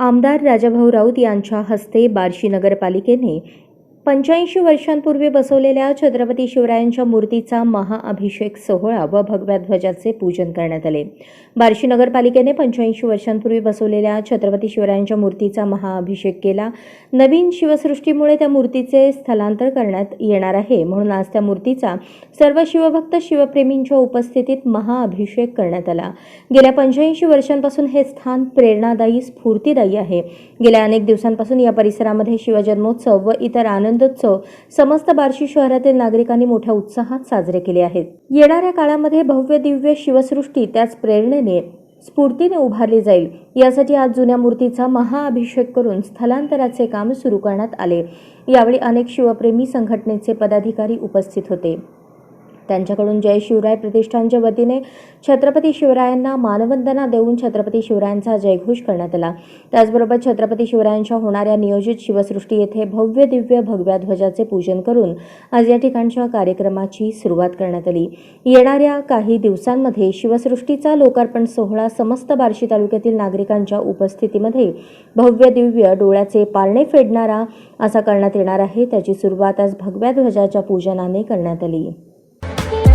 आमदार राजाभाऊ राऊत यांच्या हस्ते बार्शी नगरपालिकेने पंच्याऐंशी वर्षांपूर्वी बसवलेल्या छत्रपती शिवरायांच्या मूर्तीचा महाअभिषेक सोहळा व भगव्या ध्वजाचे पूजन करण्यात आले. बार्शी नगरपालिकेने पंच्याऐंशी वर्षांपूर्वी बसवलेल्या छत्रपती शिवरायांच्या मूर्तीचा महाअभिषेक केला. नवीन शिवसृष्टीमुळे त्या मूर्तीचे स्थलांतर करण्यात येणार आहे. म्हणून आज त्या मूर्तीचा सर्व शिवभक्त शिवप्रेमींच्या उपस्थितीत महाअभिषेक करण्यात आला. गेल्या पंच्याऐंशी वर्षांपासून हे स्थान प्रेरणादायी स्फूर्तीदायी आहे. गेल्या अनेक दिवसांपासून या परिसरामध्ये शिवजन्मोत्सव व इतर आनंदोत्सव समस्त बार्शी शहरातील नागरिकांनी मोठ्या उत्साहात साजरे केले आहेत. येणाऱ्या काळामध्ये भव्य दिव्य शिवसृष्टी त्याच प्रेरणेने स्फूर्तीने उभारली जाईल. यासाठी आज जुन्या मूर्तीचा महाअभिषेक करून स्थलांतराचे काम सुरू करण्यात आले. यावेळी अनेक शिवप्रेमी संघटनेचे पदाधिकारी उपस्थित होते. त्यांच्याकडून जय शिवराय प्रतिष्ठानच्या वतीने छत्रपती शिवरायांना मानवंदना देऊन छत्रपती शिवरायांचा जयघोष करण्यात आला. त्याचबरोबर छत्रपती शिवरायांच्या होणाऱ्या नियोजित शिवसृष्टी येथे भव्य दिव्य भगव्या ध्वजाचे पूजन करून आज या ठिकाणच्या कार्यक्रमाची सुरुवात करण्यात आली. येणाऱ्या काही दिवसांमध्ये शिवसृष्टीचा लोकार्पण सोहळा समस्त बार्शी तालुक्यातील नागरिकांच्या उपस्थितीमध्ये भव्य दिव्य डोळ्याचे पारणे फेडणारा असा करण्यात येणार आहे. त्याची सुरुवात आज भगव्या ध्वजाच्या पूजनाने करण्यात आली.